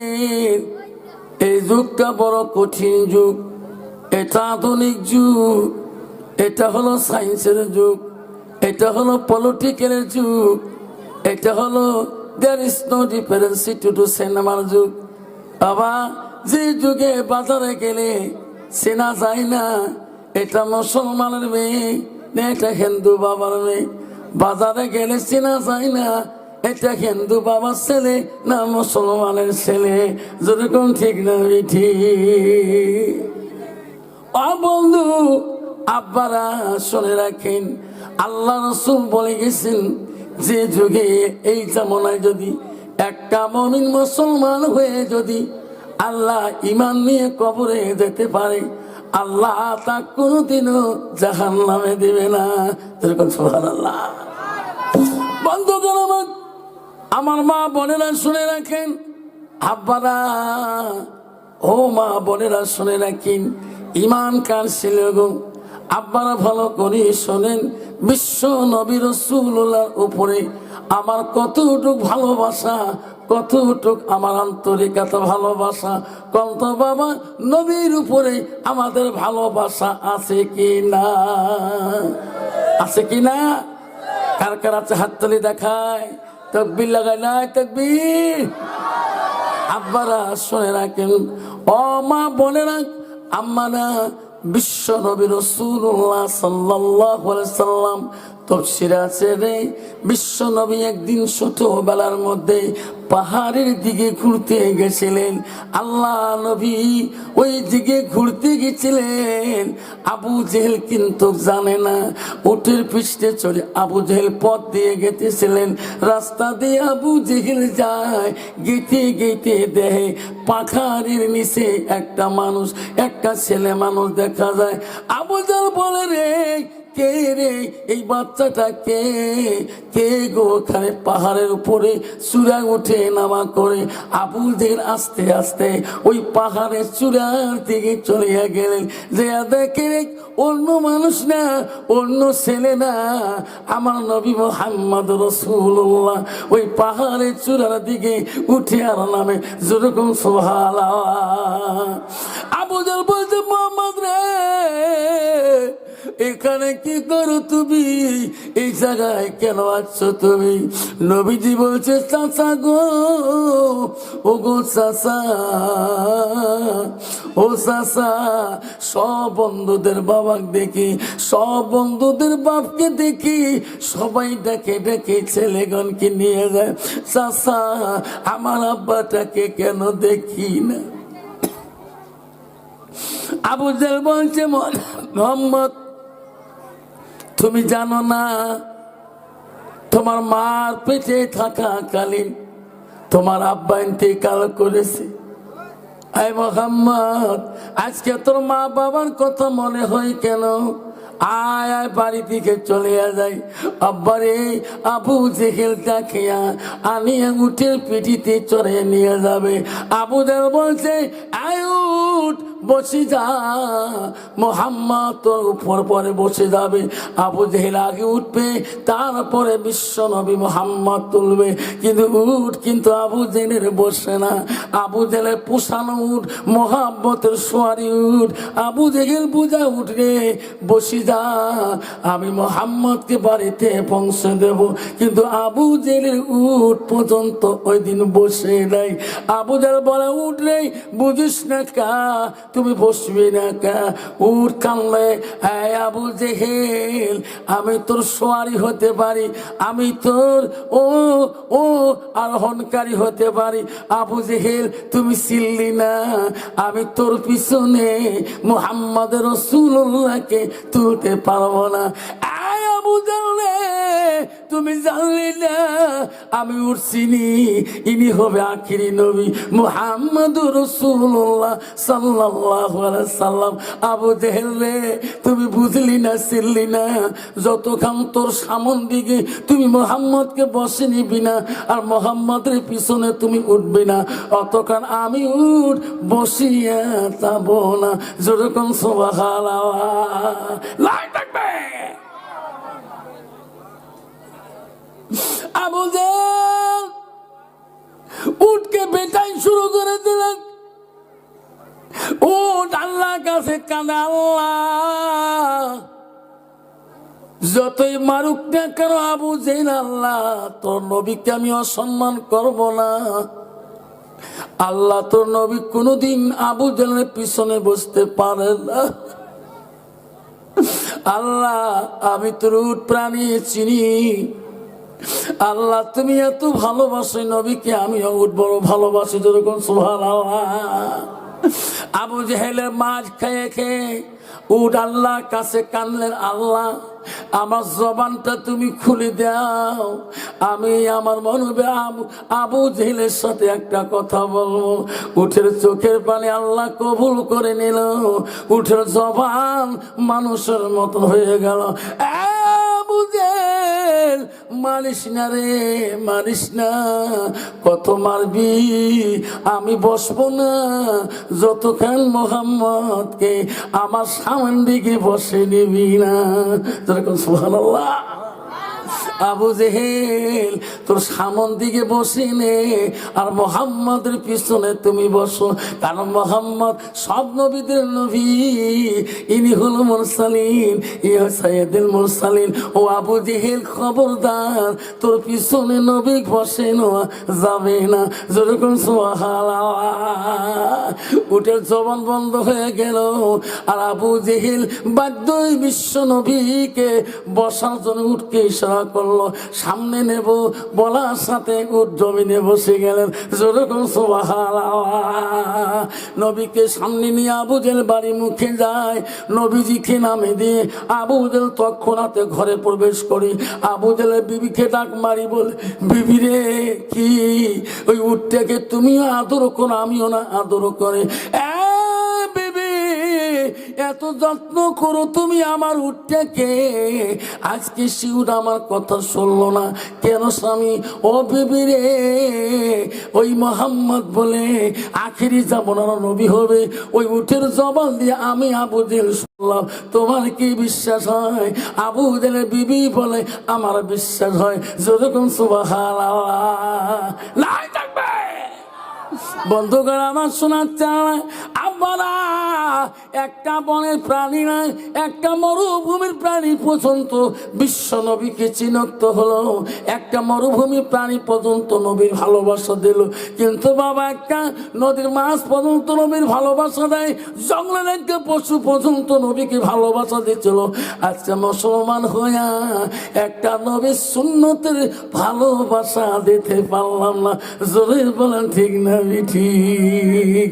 এই যুগটা বড় কঠিন যুগ। এটা আধুনিক যুগ। এটা হলো সায়েন্সের যুগ। এটা হলো পলিটিক্যাল যুগ। এটা হলো there is no difference to সিনেমার যুগ। বাবা, যে যুগে বাজারে গেলে চেনা যায় না, এটা মুসলমানের মেয়ে এটা হিন্দু বাবার মেয়ে। বাজারে গেলে চেনা যায় না এটা হিন্দু বাবার ছেলে না মুসলমানের ছেলে? যেরকম ঠিক না ঠিক। ও বন্ধু, আব্বারা শুনে রাখেন, আল্লাহ রসুল বলে গেছেন, যে যুগে এই জামনায় যদি একটা মমিন মুসলমান হয়ে যদি আল্লাহ ইমান নিয়ে কবরে যেতে পারে, আল্লাহ তা কোনোদিনও জাহান নামে দেবে না। যেরকম সোহান আল্লাহ বন্ধুগণ আমার মা বোনেরা শুনে রাখেন। আব্বারা, ও মা বোনেরা শুনে রাখেন, ইমান কার ছিল গো? আব্বারা ভালো করে শোনেন, বিশ্ব নবীর উপরে আমার কতটুক ভালোবাসা, কতটুক আমার আন্তরিকতা ভালোবাসা কত বাবা নবীর উপরে আমাদের ভালোবাসা আছে কি না? আছে কি না? কার কার আছে হাততালি দেখায়? তকবির লাগায় নাই তকবির। আব্বারা, শুনে রাখেন। ও মা বোনেরা আম্মারা বিশ্ব নবী রসুল্লাহ সাল্লাহ সাল্লাম তফসির আছে রে বিশ্ব নবী একদিন ছোটবেলার মধ্যে পাহাড়ের দিকে ঘুরতে গেছিলেন। আল্লাহ নবী ওই দিকে ঘুরতে গেছিলেন। আবু জেহেল কিন্তু জানে না। উটের পৃষ্ঠে চলে আবু জেহেল পথ দিয়ে গেতেছিলেন। রাস্তা দিয়ে আবু জেহেল যায় গেতে গেতে দেহে পাখারের নিচে একটা মানুষ, একটা ছেলে মানুষ দেখা যায়। আবু জেহেল বলে, রে কে রে? এই বাচ্চাটা কে? কে গো? ওখানে পাহাড়ের উপরে চূড়া উঠে নামা করে আবুল দিন আস্তে আস্তে ওই পাহাড়ের চূড়ার দিকে চলিয়া গেলেন। যে দেখে রে, অন্য মানুষ না, অন্য ছেলে না। আমার নবী মোহাম্মদ রসুল্লাহ ওই পাহাড়ের চূড়ার দিকে উঠে আর নামে যেরকম সোহালা। আবুজাল বলছে মোহাম্মদ রে এখানে কি করো তুমি? এই জায়গায় কেন আছো তুমি? নবীজি বলছে, চাচা গো ও গো চাচা, ও চাচা, সব বন্ধুদের বাবাকে দেখি, সব বন্ধুদের বাপকে দেখি, সবাই ডেকে ডেকে ছেলেগণকে নিয়ে যায়। চাচা, আমার আব্বাটাকে কেন দেখি না? আবু জেল বলছে, মোহাম্মদ তুমি জানো না, তোমার মার পেটে থাকাকালীন তোমার আব্বা ইন্তেকাল করেছে। আয় মোহাম্মদ, আজকে তোর মা বাবার কথা মনে হয় কেন? আয় আয়, বাড়ি দিকে চলে যাই। আব্বারে আবু জেহেল দেখিয়া আনিয়ে উঠে পিঠিতে চড়ে নিয়ে যাবে। আবুদের বলছে, আয় উঠ বসে যা মোহাম্মদ তোর উপর পরে বসে যাবে। আবু জেহেল আগে উঠবে, তারপরে বিশ্ব নবী মোহাম্মদ তুলবে। কিন্তু উঠ, কিন্তু আবু জেলের বসে না। আবু জেলের পোষানো উঠ মোহাম্মতের সোয়ারি উঠ। আবু জেহেল বুঝা উঠবে বসে যা আমি মোহাম্মদকে বাড়িতে পৌঁছে দেব। কিন্তু আবু জেলের উঠ পর্যন্ত ওই দিন বসে নাই। আবু জেল বলে, উঠ রে, বুঝিস না কা তুমি বসবে না কা? উঠ কানলে হ্যাঁ আবু জেহেল, আমি তোর সোয়ারি হতে পারি, আমি তোর ও ও আরোহণকারী হতে পারি। আবু জেহেল, তুমি চিনলি না, আমি তোর পিছনে মোহাম্মদ রসুল্লাহকে তুলতে পারব না। জানলে, তুমি জানলি না, আমি ইনি হবে আখিরি নবী রসুল্লাহ সাল্লাহ সাল্লাম। আবু তুমি বুঝলি না, চিনলি না যতক্ষণ তোর সামন দিকে তুমি মোহাম্মদকে বসে নিবি না, আর মোহাম্মদের পিছনে তুমি উঠবি না অতক্ষণ আমি উঠ, বসিয়া যাব না। যেরকম সোভা লাই থাকবে! আবু জাল বেটাই শুরু করে দিলেন। উট আল্লাহ কাছে কাঁদে, আল্লাহ, যতই মারুক না কেন আবু জেন আল্লাহ, তোর নবীকে আমি অসম্মান করব না। আল্লাহ, তোর নবী কোনদিন আবু জেনের পিছনে বসতে পারে না। আল্লাহ, আমি তোর প্রাণী চিনি। আল্লাহ, তুমি এত ভালোবাসো নবীকে আমি উঠ, বড় ভালোবাসি যেরকম সোহান আবু জেহেলের মাছ খেয়ে খেয়ে উঠ, আল্লাহর কাছে কানলেন আল্লাহ, আমার জবানটা তুমি খুলে দাও। আমি আমার মনে আবু আবু জেহেলের সাথে একটা কথা বলব। উঠের চোখের পানি আল্লাহ কবুল করে নিল। উঠের জবান মানুষের মতো হয়ে গেল। আবু জেহেল! মারিস না রে মারিস না। কত মারবি? আমি বসবো না। যতক্ষণ মোহাম্মদকে আমার সামান দিকে বসে নিবি না। যেরকম সুবহানাল্লাহ। আবু জেহেল, তোর সামন দিকে বসে নে আর মোহাম্মদের পিছনে তুমি বসো। কারণ মোহাম্মদ সব নবীদের নবী, ইনি হল মোরসালিন, ইয়া সাইয়েদুল মোরসালিন। ও আবু জেহেল খবরদার, তোর পিছনে নবী বসে নেওয়া যাবে না। যেরকম সোহালা উটের জবান বন্ধ হয়ে গেল। আর আবু জেহেল বাধ্যই বিশ্ব নবীকে বসার জন্য উঠকে ইশারা করল। সামনে নেব, বলার সাথে উঠ জমিনে বসে গেলেন যেরকম নবীকে সামনে নিয়ে আবু জেল বাড়ি মুখে যায়, নবীজিকে নামে দিয়ে আবু জেল তৎক্ষণাতে ঘরে প্রবেশ করি। আবু জেলের বিবিকে ডাক মারি, বলে, বিবি কি? ওই উঠটাকে তুমিও আদর করো, আমিও না আদর করে। এত যত্ন করো তুমি আমার উঠটাকে আজকে শিউর আমার কথা শুনলো না। কেন স্বামী? ও বিবি রে, ওই মোহাম্মদ বলে, আখেরি যাবনার নবী হবে। ওই উঠের জবান দিয়ে আমি আবু জেল শুনলাম। তোমার কি বিশ্বাস হয়? আবু জেলের বিবি বলে, আমার বিশ্বাস হয়। যেরকম সুবাহ বন্ধুগণ, আমার শোনার চায় আব্বারা! একটা বনের প্রাণী নাই, একটা মরুভূমির প্রাণী পর্যন্ত বিশ্ব নবীকে চিনক্ত হলো। একটা মরুভূমির প্রাণী পর্যন্ত নবীর ভালোবাসা দিল। কিন্তু বাবা, একটা নদীর মাছ পর্যন্ত নবীর ভালোবাসা দেয়, জঙ্গলের একটা পশু পর্যন্ত নবীকে ভালোবাসা দিচ্ছিল আজকে মুসলমান হইয়া একটা নবীর সুন্নতের ভালোবাসা দিতে পারলাম না। জোরে বলেন, ঠিক না, ঠিক।